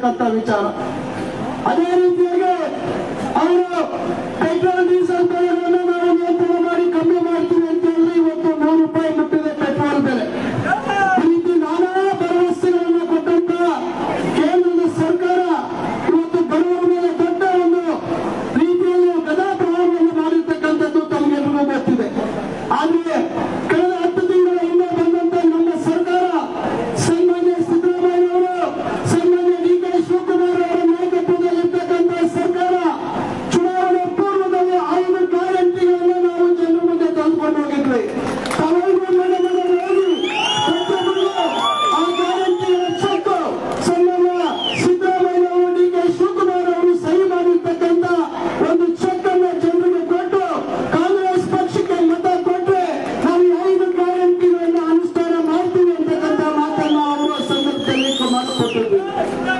方見ちゃう ಮಾಡಿಕೊಟ್ಟಿದ್ವಿ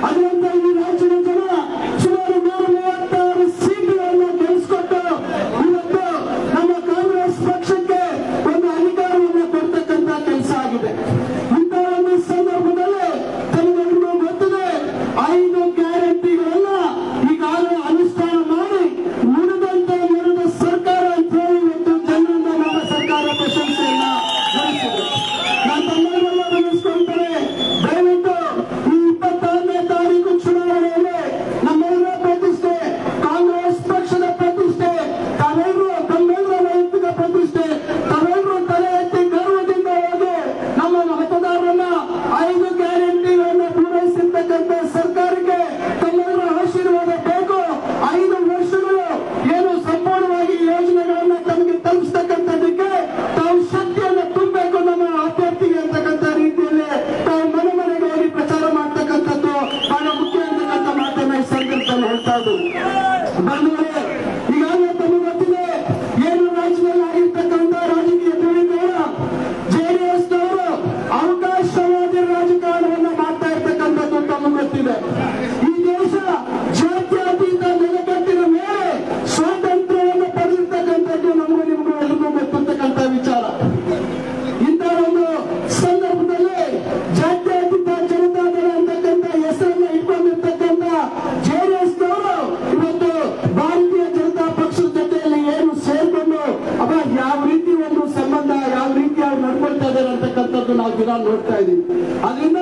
ಅದರಿಂದ ಈ ರಾಜ್ಯದ ನೋಡ್ತಾ ಇದೀವಿ ಅದರಿಂದ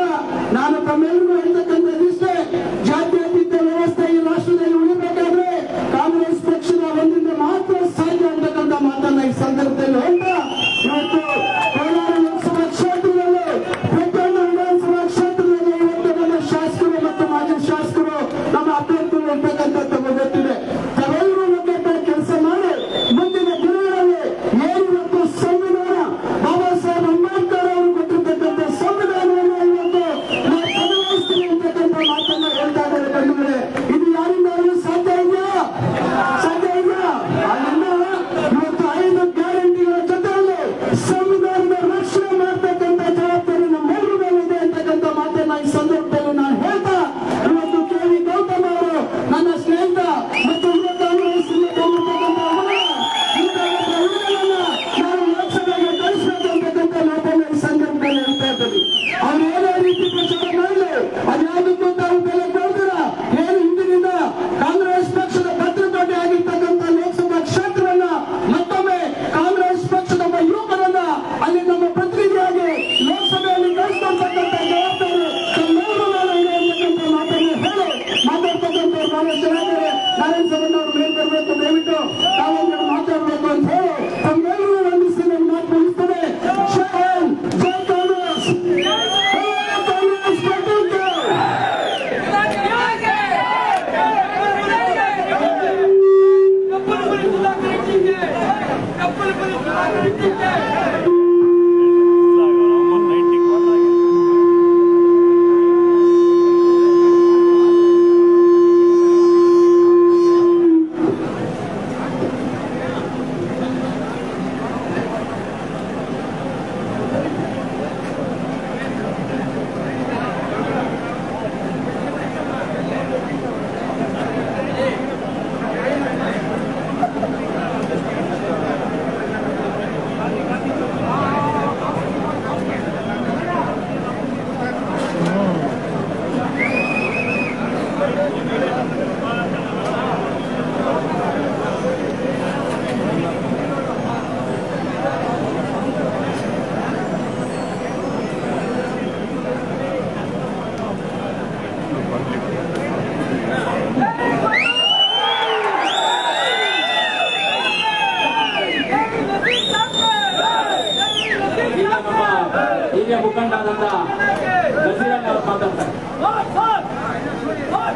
ಮುಖಂಡ ಅವರು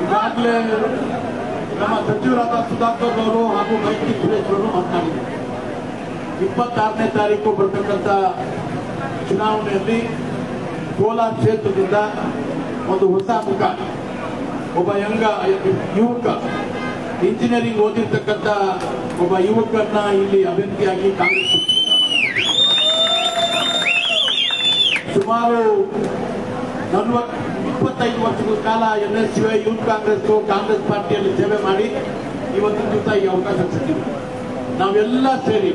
ಈಗಾಗಲೇ ನಮ್ಮ ಸಚಿವರಾದ ಸುಧಾಕರ್ ಅವರು ಹಾಗೂ ಮೈತ್ರಿ ಸುರೇಶ್ವರು ಮಾತನಾಡಿದರು. ಇಪ್ಪತ್ತಾರನೇ ತಾರೀಕು ಬರ್ತಕ್ಕಂತ ಚುನಾವಣೆಯಲ್ಲಿ ಕೋಲಾರ ಕ್ಷೇತ್ರದಿಂದ ಒಂದು ಹೊಸ ಮುಖ, ಒಬ್ಬ ಯಂಗ ಯುವಕ ಇಂಜಿನಿಯರಿಂಗ್ ಓದಿರ್ತಕ್ಕಂಥ ಒಬ್ಬ ಯುವಕರನ್ನ ಇಲ್ಲಿ ಅಭ್ಯರ್ಥಿಯಾಗಿ ಕಾಂಗ್ರೆಸ್ ಸುಮಾರು ನಲ್ವತ್ ಇಪ್ಪತ್ತೈದು ವರ್ಷಗಳ ಕಾಲ N S U youth Congress Congress ಪಾರ್ಟಿಯಲ್ಲಿ ಸೇವೆ ಮಾಡಿ ಇವತ್ತಿನ ದಿವಸ ಈ ಅವಕಾಶ ಸಿಕ್ಕಿದೆ. ನಾವೆಲ್ಲ ಸೇರಿ,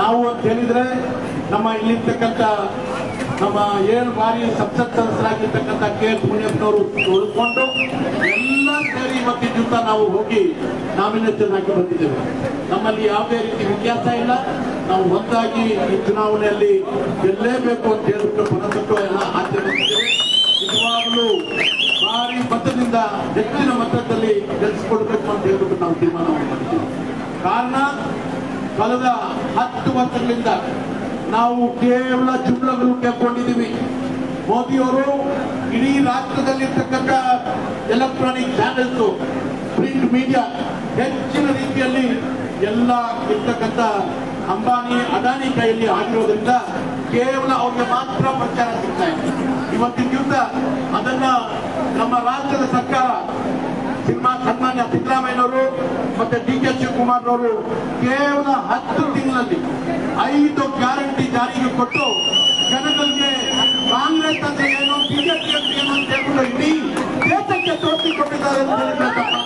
ನಾವು ಅಂತ ಹೇಳಿದ್ರೆ ನಮ್ಮ ಇಲ್ಲಿರ್ತಕ್ಕಂಥ, ನಮ್ಮ ಏಳು ಬಾರಿ ಸಂಸತ್ ಸದಸ್ಯರಾಗಿರ್ತಕ್ಕಂಥ ಕೆ. ಎಸ್ ಮುನಿಯಪ್ಪನವರು ಉಳ್ಕೊಂಡು ಎಲ್ಲ ಸೇರಿ ಇವತ್ತಿನ ದಿವಸ ನಾವು ಹೋಗಿ ನಾಮಿನೇಷನ್ ಹಾಕಿ ಬಂದಿದ್ದೇವೆ. ನಮ್ಮಲ್ಲಿ ಯಾವುದೇ ರೀತಿ ವ್ಯತ್ಯಾಸ ಇಲ್ಲ. ನಾವು ಒಂದಾಗಿ ಈ ಚುನಾವಣೆಯಲ್ಲಿ ಗೆಲ್ಲೇಬೇಕು ಅಂತ ಹೇಳ್ಬಿಟ್ಟು ಮನಸ್ಸಿಟ್ಟು ಎಲ್ಲ ಆಚರಣೆ ನಿಜವಾಗಲೂ ಭಾರಿ ಮತದಿಂದ ಹೆಚ್ಚಿನ ಮತದಲ್ಲಿ ಗೆಲ್ಲಿಸಿಕೊಡ್ಬೇಕು ಅಂತ ಹೇಳ್ಬಿಟ್ಟು ನಾವು ತೀರ್ಮಾನವನ್ನು ಮಾಡ್ತೀವಿ. ಕಾರಣ, ಕಳೆದ ಹತ್ತು ವರ್ಷಗಳಿಂದ ನಾವು ಕೇವಲ ಜುಮ್ಲಗಳು ಕೇಳ್ಕೊಂಡಿದ್ದೀವಿ ಮೋದಿಯವರು ಇಡೀ ರಾಷ್ಟ್ರದಲ್ಲಿರ್ತಕ್ಕಂಥ ಎಲೆಕ್ಟ್ರಾನಿಕ್ ಚಾನೆಲ್ಸ್ ಪ್ರಿಂಟ್ ಮೀಡಿಯಾ ಹೆಚ್ಚಿನ ರೀತಿಯಲ್ಲಿ ಎಲ್ಲ ಇರ್ತಕ್ಕಂಥ ಅಂಬಾನಿ ಅದಾನಿ ಕೈಯಲ್ಲಿ ಆಗಿರೋದ್ರಿಂದ ಕೇವಲ ಅವ್ರಿಗೆ ಮಾತ್ರ ಪ್ರಚಾರ ಸಿಗ್ತಾ ಇದೆ. ಇವತ್ತಿನ ದಿವಸ ಅದನ್ನ ನಮ್ಮ ರಾಜ್ಯದ ಸರ್ಕಾರ ಸಿನಿಮಾ ಸನ್ಮಾನ್ಯ ಸಿದ್ದರಾಮಯ್ಯನವರು ಮತ್ತೆ ಡಿ ಕೆ ಶಿವಕುಮಾರ್ ಅವರು ಕೇವಲ ಹತ್ತು ತಿಂಗಳಲ್ಲಿ ಐದು ಗ್ಯಾರಂಟಿ ಜಾರಿಗೆ ಕೊಟ್ಟು ಜನಗಳಿಗೆ ಕಾಂಗ್ರೆಸ್ ಅಂದ್ರೆ ಏನು ಬಿಜೆಪಿ ಅಂತ ಏನು ಅಂತ ಹೇಳ್ಬಿಟ್ಟು ಇಡೀ ದೇಶಕ್ಕೆ ತೋರಿಸಿಕೊಟ್ಟಿದ್ದಾರೆ ಅಂತ ಹೇಳಿದ್ರೆ ತಪ್ಪಾಗಲ್ಲ.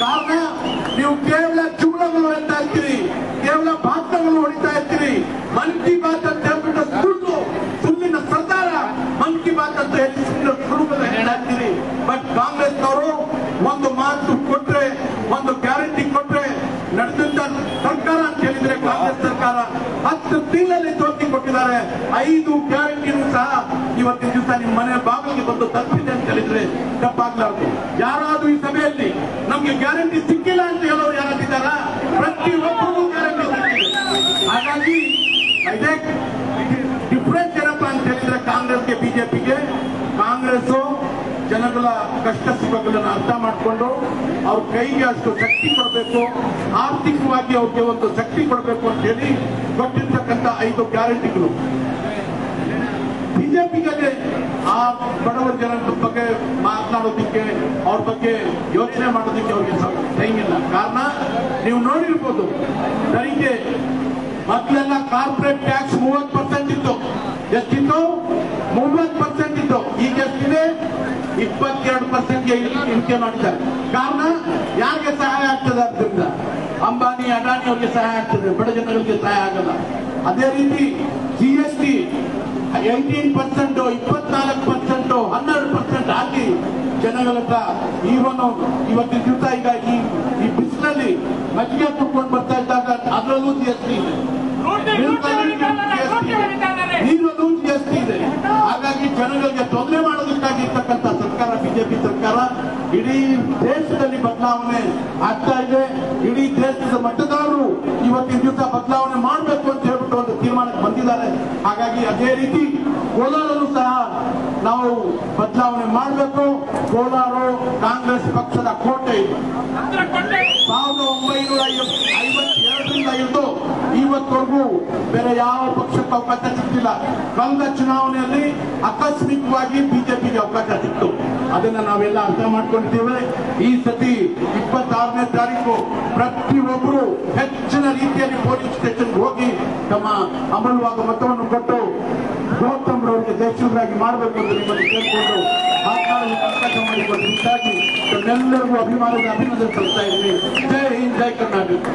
ಕಾರಣ ನೀವು ಕೇವಲ ಚೂಳಗಳು ಹೇಳ್ತಾ ಇರ್ತೀರಿ ಕೇವಲ ಭಾಷಣಗಳು ಹೊಡಿತಾ ಇರ್ತೀರಿ ಮನ್ ಕಿ ಬಾತ್ ಅಂತ ಹೇಳ್ಬಿಟ್ಟು ಸುಳ್ಳು ಸುಳ್ಳಿನ ಸರ್ದಾರ ಮನ್ ಕಿ ಬಾತ್ ಅಂತ ಹೇಳಿ ಸುಳ್ಳು ಸುಳ್ಳುಗಳು ಹೇಳಾಕ್ತೀರಿ ಬಟ್ ಕಾಂಗ್ರೆಸ್ನವರು ಒಂದು ಮಾತು ಕೊಟ್ರೆ ಒಂದು ಗ್ಯಾರಂಟಿ ಕೊಟ್ರೆ ನಡೆದಂತ ಸರ್ಕಾರ ಅಂತ ಹೇಳಿದ್ರೆ ಕಾಂಗ್ರೆಸ್ ಸರ್ಕಾರ ಹತ್ತು ತಿಂಗಳಲ್ಲಿ ತೋರಿಸಿ ಕೊಟ್ಟಿದ್ದಾರೆ. ಐದು ಗ್ಯಾರಂಟಿನೂ ಸಹ ಇವತ್ತಿನ ದಿವಸ ನಿಮ್ಮ ಮನೆ ಬಾಗಿಲಿಗೆ ಬಂದು ತಲುಪಿದೆ ಅಂತ ಹೇಳಿದ್ರೆ ತಪ್ಪಾಗ್ಲಾರ್ದು. ಯಾರಾದ್ರೂ ಈ ಸಭೆಯಲ್ಲಿ ನಮ್ಗೆ ಗ್ಯಾರಂಟಿ ಸಿಕ್ಕಿಲ್ಲ ಅಂತ ಹೇಳೋರು ಯಾರಾಗಿದ್ದಾರ ಪ್ರತಿ ಒಬ್ಬರಿಗೂ ಗ್ಯಾರಂಟಿ ಸಿಕ್ಕಿದೆ. ಹಾಗಾಗಿ ಡಿಫ್ರೆನ್ಸ್ ಏನಪ್ಪಾ ಅಂತ ಹೇಳಿದ್ರೆ ಕಾಂಗ್ರೆಸ್ಗೆ ಬಿಜೆಪಿಗೆ ಕಾಂಗ್ರೆಸ್ ಜನಗಳ ಕಷ್ಟ ಸುಖಗಳನ್ನು ಅರ್ಥ ಮಾಡಿಕೊಂಡು ಅವ್ರ ಕೈಗೆ ಅಷ್ಟು ಶಕ್ತಿ ಕೊಡಬೇಕು, ಆರ್ಥಿಕವಾಗಿ ಅವ್ರಿಗೆ ಒಂದು ಶಕ್ತಿ ಕೊಡಬೇಕು ಅಂತ ಹೇಳಿ ಕೊಟ್ಟಿರ್ತಕ್ಕಂಥ ಐದು ಗ್ಯಾರಂಟಿಗಳು. ಬಿಜೆಪಿಗೆ ಆ ಬಡವರ ಜನ ಬಗ್ಗೆ ಮಾತನಾಡೋದಿಕ್ಕೆ, ಅವ್ರ ಬಗ್ಗೆ ಯೋಚನೆ ಮಾಡೋದಕ್ಕೆ ಅವ್ರಿಗೆ ಟೈಮ್ ಇಲ್ಲ. ಕಾರಣ, ನೀವು ನೋಡಿರ್ಬೋದು ನನಗೆ ಮೊದಲೆಲ್ಲ ಕಾರ್ಪೊರೇಟ್ ಟ್ಯಾಕ್ಸ್ ಮೂವತ್ತು ಪರ್ಸೆಂಟ್ ಇತ್ತು. ಎಷ್ಟಿತ್ತು? ಮೂವತ್ತು ಪರ್ಸೆಂಟ್ ಇತ್ತು. ಈಗ ಎಷ್ಟಿದೆ ಇಪ್ಪತ್ತೆರಡು ಪರ್ಸೆಂಟ್ ಇಳಿಕೆ ಮಾಡಿದ್ದಾರೆ. ಕಾರಣ, ಯಾರಿಗೆ ಸಹಾಯ ಆಗ್ತದೆ ಅದರಿಂದ ಅಂಬಾನಿ ಅಡಾನಿ ಅವರಿಗೆ ಸಹಾಯ ಆಗ್ತದೆ. ಬಡ ಜನಗಳಿಗೆ ಸಹಾಯ ಆಗಲ್ಲ. ಅದೇ ರೀತಿ G S T eighteen percent ಇಪ್ಪತ್ನಾಲ್ಕು ಪರ್ಸೆಂಟ್ ಹನ್ನೆರಡು ಪರ್ಸೆಂಟ್ ಹಾಕಿ ಜನಗಳ ಹತ್ರ ಈವನು ಇವತ್ತಿನ ದಿವಸ ಈಗ ಈ ಈ ಬಿಸಿಲಲ್ಲಿ ಮಜ್ಜಿಗೆ ಕುಟ್ಕೊಂಡು ಬರ್ತಾ ಇದ್ದಾಗ ಅದರಲ್ಲೂ ಜಿ ಎಸ್ ಟಿ ಇದೆ. ಮಿಲ್ಕಲ್ಲಿ GST ಇದೆ. ಹಾಗಾಗಿ ಜನಗಳಿಗೆ ತೊಂದರೆ ಮಾಡೋದಕ್ಕಾಗಿ ಇರ್ತಕ್ಕಂಥ ಸರ್ಕಾರ ಬಿಜೆಪಿ ಸರ್ಕಾರ ಇಡೀ ದೇಶದಲ್ಲಿ ಬದಲಾವಣೆ ಆಗ್ತಾ ಇದೆ. ಇಡೀ ದೇಶದ ಮತದಾರರು ಇವತ್ತಿನ ದಿವಸ ಬದಲಾವಣೆ ಮಾಡಬೇಕು ಅಂತ ಹೇಳ್ಬಿಟ್ಟು ಒಂದು ತೀರ್ಮಾನಕ್ಕೆ ಬಂದಿದ್ದಾರೆ. ಹಾಗಾಗಿ ಅದೇ ರೀತಿ ಕೋಲಾರಲ್ಲೂ ಸಹ ನಾವು ಬದಲಾವಣೆ ಮಾಡಬೇಕು. ಕೋಲಾರ ಕಾಂಗ್ರೆಸ್ ಪಕ್ಷದ ಕೋಟೆ. ಸಾವಿರದ ಒಂಬೈನೂರ ಐವತ್ತೆರಡರಿಂದ ಎಂದು ಇವತ್ತವರೆಗೂ ಬೇರೆ ಯಾವ ಪಕ್ಷಕ್ಕೆ ಅವಕಾಶ ಸಿಕ್ಕಿಲ್ಲ ಕಳೆದ ಚುನಾವಣೆಯಲ್ಲಿ ಆಕಸ್ಮಿಕವಾಗಿ ಬಿಜೆಪಿಗೆ ಅವಕಾಶ ಸಿಕ್ತು. ಅದನ್ನ ನಾವೆಲ್ಲ ಅರ್ಥ ಮಾಡ್ಕೊಂಡಿದ್ದೇವೆ. ಈ ಸತಿ ಇಪ್ಪತ್ತಾರನೇ ತಾರೀಕು ಪ್ರತಿಯೊಬ್ಬರು ಹೆಚ್ಚಿನ ರೀತಿಯಲ್ಲಿ ಪೊಲೀಸ್ ಸ್ಟೇಷನ್ ಹೋಗಿ ತಮ್ಮ ಅಮಲವಾದ ಮತವನ್ನು ಕೊಟ್ಟು ಗೌತಮ್ ರವರಿಗೆ ದೇಶರಾಗಿ ಮಾಡಬೇಕು ಅಂತ ನಿಮ್ಮಲ್ಲಿ ಕೇಳಿಕೊಂಡು ಅವಕಾಶ ನಿಂತಾಗಿ ತಮ್ಮೆಲ್ಲರಿಗೂ ಅಭಿಮಾನದ ಅಭಿನಂದನೆ ಸಲ್ಲಿಸ್ತಾ ಇದ್ದೀನಿ. ಜೈ ಹಿಂದ್, ಜೈ ಕರ್ನಾಟಕ.